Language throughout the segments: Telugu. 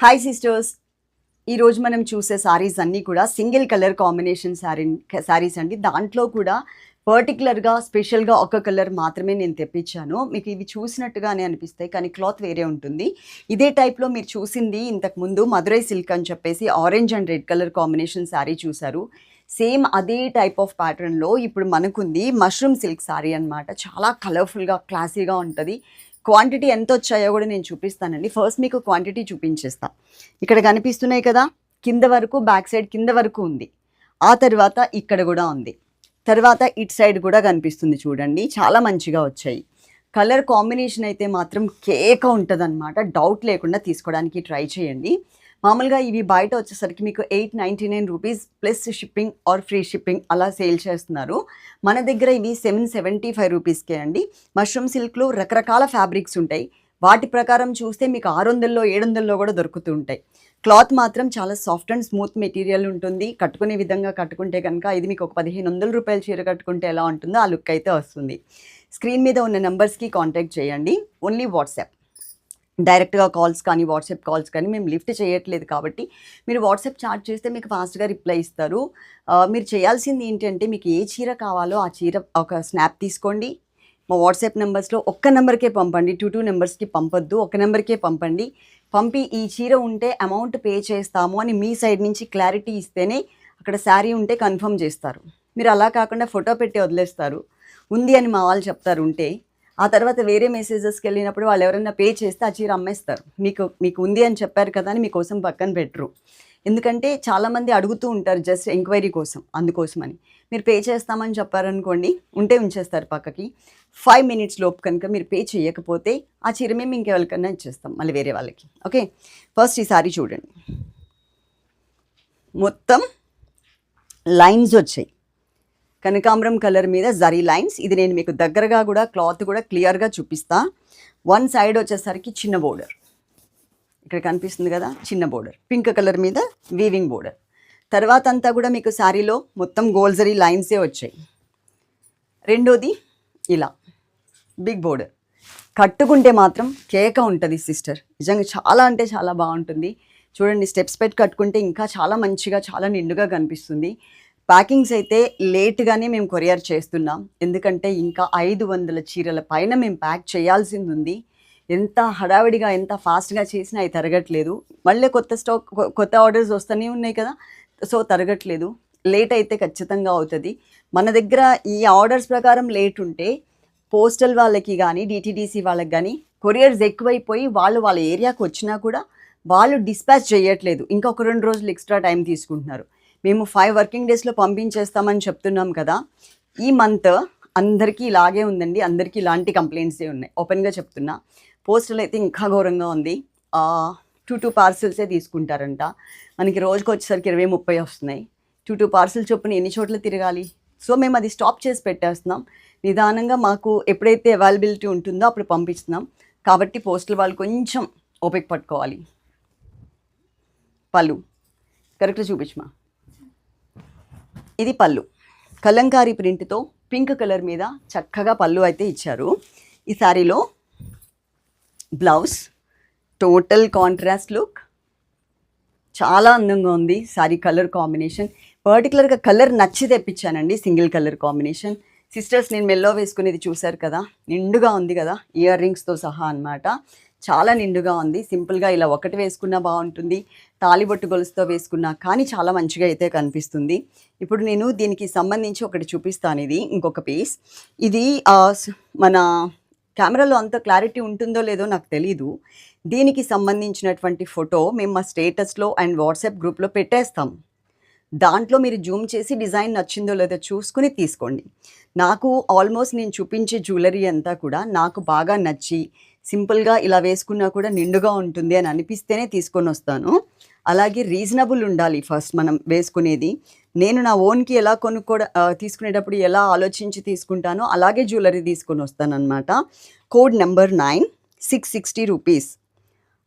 హాయ్ సిస్టర్స్ ఈరోజు మనం చూసే సారీస్ అన్నీ కూడా single colour combination sari saris అండి. దాంట్లో కూడా పర్టికులర్గా స్పెషల్గా ఒక కలర్ మాత్రమే నేను తెప్పించాను. మీకు ఇవి చూసినట్టుగానే అనిపిస్తాయి కానీ క్లాత్ వేరే ఉంటుంది. ఇదే టైప్లో మీరు చూసింది ఇంతకుముందు మధురై సిల్క్ అని చెప్పేసి orange and red colour combination sari చూసారు సేమ్ అదే టైప్ ఆఫ్ ప్యాటర్న్లో ఇప్పుడు మనకుంది మష్రూమ్ సిల్క్ శారీ అన్నమాట చాలా కలర్ఫుల్గా క్లాసీగా ఉంటుంది. క్వాంటిటీ ఎంత వచ్చాయో కూడా నేను చూపిస్తానండి. ఫస్ట్ మీకు క్వాంటిటీ చూపించేస్తా. ఇక్కడ కనిపిస్తున్నాయి కదా కింద వరకు బ్యాక్ సైడ్ కింద వరకు ఉంది. ఆ తర్వాత ఇక్కడ కూడా ఉంది. తర్వాత ఇట్ సైడ్ కూడా కనిపిస్తుంది చూడండి. చాలా మంచిగా వచ్చాయి. కలర్ కాంబినేషన్ అయితే మాత్రం కేక ఉంటుంది డౌట్ లేకుండా తీసుకోవడానికి ట్రై చేయండి. మామూలుగా ఇవి బయట వచ్చేసరికి మీకు eight ninety nine rupees plus shipping or free shipping అలా సేల్ చేస్తున్నారు. మన దగ్గర ఇవి సెవెన్ సెవెంటీ ఫైవ్ రూపీస్కే అండి. మష్రూమ్ సిల్క్లో రకరకాల ఫ్యాబ్రిక్స్ ఉంటాయి. వాటి ప్రకారం చూస్తే మీకు ఆరు వందల్లో ఏడు వందల్లో కూడా దొరుకుతూ ఉంటాయి. క్లాత్ మాత్రం చాలా సాఫ్ట్ అండ్ స్మూత్ మెటీరియల్ ఉంటుంది. కట్టుకునే విధంగా కట్టుకుంటే కనుక ఇది మీకు ఒక పదిహేను వందల రూపాయల చీర కట్టుకుంటే ఎలా ఉంటుందో ఆ లుక్ అయితే వస్తుంది. స్క్రీన్ మీద ఉన్న నెంబర్స్కి కాంటాక్ట్ చేయండి. Only WhatsApp. డైరెక్ట్గా కాల్స్ కానీ వాట్సాప్ కాల్స్ కానీ మేము లిఫ్ట్ చేయట్లేదు కాబట్టి మీరు వాట్సాప్ చాట్ చేస్తే మీకు ఫాస్ట్గా రిప్లై ఇస్తారు. మీరు చేయాల్సింది ఏంటంటే మీకు ఏ చీర కావాలో ఆ చీర ఒక స్నాప్ తీసుకోండి. మా వాట్సాప్ నెంబర్స్లో ఒక్క నెంబర్కే పంపండి. టూ టూ నెంబర్స్కి పంపొద్దు. ఒక నెంబర్కే పంపండి. పంపి ఈ చీర ఉంటే అమౌంట్ పే చేస్తాము అని మీ సైడ్ నుంచి క్లారిటీ ఇస్తేనే అక్కడ శారీ ఉంటే కన్ఫర్మ్ చేస్తారు. మీరు అలా కాకుండా ఫోటో పెట్టి వదిలేస్తారు. ఉంది అని మా వాళ్ళు చెప్తారు ఉంటే ఆ తర్వాత వేరే మెసేజెస్కి వెళ్ళినప్పుడు వాళ్ళు ఎవరైనా పే చేస్తే ఆ చీర అమ్మేస్తారు. మీకు మీకు ఉంది అని చెప్పారు కదా అని మీకోసం పక్కన పెట్టరు. ఎందుకంటే చాలామంది అడుగుతూ ఉంటారు జస్ట్ ఎంక్వైరీ కోసం అందుకోసమని. మీరు పే చేస్తామని చెప్పారనుకోండి ఉంటే ఉంచేస్తారు పక్కకి. ఫైవ్ మినిట్స్ లోపు కనుక మీరు పే చేయకపోతే ఆ చీర మేము ఇంకెవరికన్నా ఇచ్చేస్తాం మళ్ళీ వేరే వాళ్ళకి. ఓకే ఫస్ట్ ఈ సారీ చూడండి. మొత్తం లైన్స్ వచ్చాయి. కనకాంబరం కలర్ మీద జరీ లైన్స్. ఇది నేను మీకు దగ్గరగా కూడా క్లాత్ కూడా క్లియర్గా చూపిస్తా. వన్ సైడ్ వచ్చేసరికి చిన్న బోర్డర్. ఇక్కడ కనిపిస్తుంది కదా చిన్న బోర్డర్. పింక్ కలర్ మీద వీవింగ్ బోర్డర్. తర్వాత అంతా కూడా మీకు శారీలో మొత్తం గోల్జరీ లైన్సే వచ్చాయి. రెండోది ఇలా బిగ్ బోర్డర్. కట్టుకుంటే మాత్రం కేక ఉంటుంది సిస్టర్. నిజంగా చాలా అంటే చాలా బాగుంటుంది. చూడండి స్టెప్స్ పెట్టి కట్టుకుంటే ఇంకా చాలా మంచిగా చాలా నిండుగా కనిపిస్తుంది. ప్యాకింగ్స్ అయితే లేట్గానే మేము కొరియర్ చేస్తున్నాం. ఎందుకంటే ఇంకా ఐదు వందల చీరల పైన మేము ప్యాక్ చేయాల్సింది ఉంది. ఎంత హడావిడిగా ఎంత ఫాస్ట్గా చేసినా అవి తరగట్లేదు. మళ్ళీ కొత్త స్టాక్ కొ- కొత్త ఆర్డర్స్ వస్తూనే ఉన్నాయి కదా. సో తరగట్లేదు. లేట్ అయితే ఖచ్చితంగా అవుతుంది. మన దగ్గర ఈ ఆర్డర్స్ ప్రకారం లేట్ ఉంటే పోస్టల్ వాళ్ళకి కానీ డిటీడీసీ వాళ్ళకి కానీ కొరియర్స్ ఎక్కువైపోయి వాళ్ళు వాళ్ళ ఏరియాకి వచ్చినా కూడా వాళ్ళు డిస్పాచ్ చేయట్లేదు. ఇంకా ఒక రెండు రోజులు ఎక్స్ట్రా టైం తీసుకుంటున్నారు. మేము ఫైవ్ వర్కింగ్ డేస్లో పంపించేస్తామని చెప్తున్నాం కదా. ఈ మంత్ అందరికీ ఇలాగే ఉందండి. అందరికీ ఇలాంటి కంప్లైంట్సే ఉన్నాయి. ఓపెన్గా చెప్తున్నా. పోస్టల్ అయితే ఇంకా ఘోరంగా ఉంది. టూ టూ పార్సిల్సే తీసుకుంటారంట. మనకి రోజుకి వచ్చేసరికి ఇరవై ముప్పై వస్తున్నాయి. టూ టూ పార్సిల్ చొప్పున ఎన్ని చోట్ల తిరగాలి? సో మేము అది స్టాప్ చేసి పెట్టేస్తున్నాం. నిదానంగా మాకు ఎప్పుడైతే అవైలబిలిటీ ఉంటుందో అప్పుడు పంపిస్తున్నాం. కాబట్టి పోస్టల్ వాళ్ళు కొంచెం ఓపిక పట్టుకోవాలి. పలు కరెక్ట్ చూపించమా ఇది పళ్ళు. కలంకారీ ప్రింట్తో పింక్ కలర్ మీద చక్కగా పళ్ళు అయితే ఇచ్చారు. ఈ శారీలో బ్లౌజ్ టోటల్ కాంట్రాస్ట్ లుక్. చాలా అందంగా ఉంది సారీ కలర్ కాంబినేషన్. పర్టికులర్గా కలర్ నచ్చి తెప్పించానండి సింగిల్ కలర్ కాంబినేషన్. సిస్టర్స్ నేను మెల్లో వేసుకునేది చూశారు కదా నిండుగా ఉంది కదా ఇయర్ రింగ్స్తో సహా అన్నమాట. చాలా నిండుగా ఉంది. సింపుల్గా ఇలా ఒకటి వేసుకున్నా బాగుంటుంది. తాలిబొట్టు గొలుసుతో వేసుకున్నా కానీ చాలా మంచిగా అయితే కనిపిస్తుంది. ఇప్పుడు నేను దీనికి సంబంధించి ఒకటి చూపిస్తాను ఇది ఇంకొక పీస్ ఇది మన కెమెరాలో అంత క్లారిటీ ఉంటుందో లేదో నాకు తెలీదు. దీనికి సంబంధించినటువంటి ఫోటో మేము మా స్టేటస్లో అండ్ వాట్సాప్ గ్రూప్లో పెట్టేస్తాం. దాంట్లో మీరు జూమ్ చేసి డిజైన్ నచ్చిందో లేదో చూసుకుని తీసుకోండి. నాకు ఆల్మోస్ట్ నేను చూపించే జ్యువెలరీ అంతా కూడా నాకు బాగా నచ్చి సింపుల్గా ఇలా వేసుకున్నా కూడా నిండుగా ఉంటుంది అని అనిపిస్తేనే తీసుకొని వస్తాను. అలాగే రీజనబుల్ ఉండాలి ఫస్ట్ మనం వేసుకునేది. నేను నా ఓన్కి ఎలా కొనుక్కోడ తీసుకునేటప్పుడు ఎలా ఆలోచించి తీసుకుంటానో అలాగే జ్యువెలరీ తీసుకొని వస్తానన్నమాట. Code number nine six sixty rupees.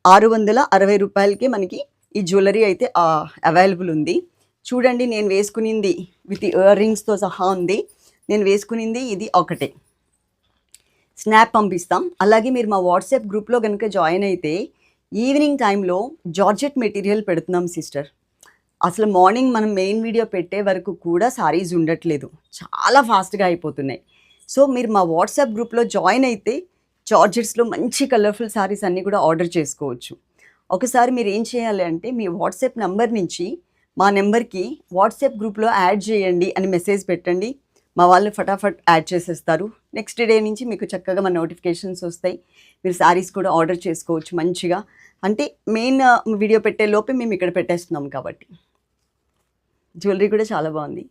ఆరు వందల అరవై రూపాయలకి మనకి ఈ జ్యువెలరీ అయితే అవైలబుల్ ఉంది. చూడండి నేను వేసుకునింది విత్ ఇయర్ రింగ్స్తో సహా ఉంది. నేను వేసుకునింది ఇది ఒకటే. స్నాప్ పంపిస్తాం. అలాగే మీరు మా వాట్సాప్ గ్రూప్లో కనుక జాయిన్ అయితే ఈవినింగ్ టైంలో జార్జెట్ మెటీరియల్ పెడుతున్నాం సిస్టర్. అసలు మార్నింగ్ మనం మెయిన్ వీడియో పెట్టే వరకు కూడా సారీస్ ఉండట్లేదు. చాలా ఫాస్ట్గా అయిపోతున్నాయి. సో మీరు మా వాట్సాప్ గ్రూప్లో జాయిన్ అయితే జార్జెట్స్లో మంచి కలర్ఫుల్ సారీస్ అన్నీ కూడా ఆర్డర్ చేసుకోవచ్చు. ఒకసారి మీరు ఏం చేయాలి అంటే మీ వాట్సాప్ నంబర్ నుంచి మా నెంబర్కి వాట్సాప్ గ్రూప్లో యాడ్ చేయండి అని మెసేజ్ పెట్టండి. మా వాళ్ళు ఫటాఫట్ యాడ్ చేసేస్తారు. నెక్స్ట్ డే నుంచి మీకు చక్కగా మన నోటిఫికేషన్స్ వస్తాయి. మీరు శారీస్ కూడా ఆర్డర్ చేసుకోవచ్చు మంచిగా. అంటే మెయిన్ వీడియో పెట్టే లోపే మేము ఇక్కడ పెట్టేస్తున్నాం కాబట్టి. జ్యువెలరీ కూడా చాలా బాగుంది.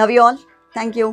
Love you all thank you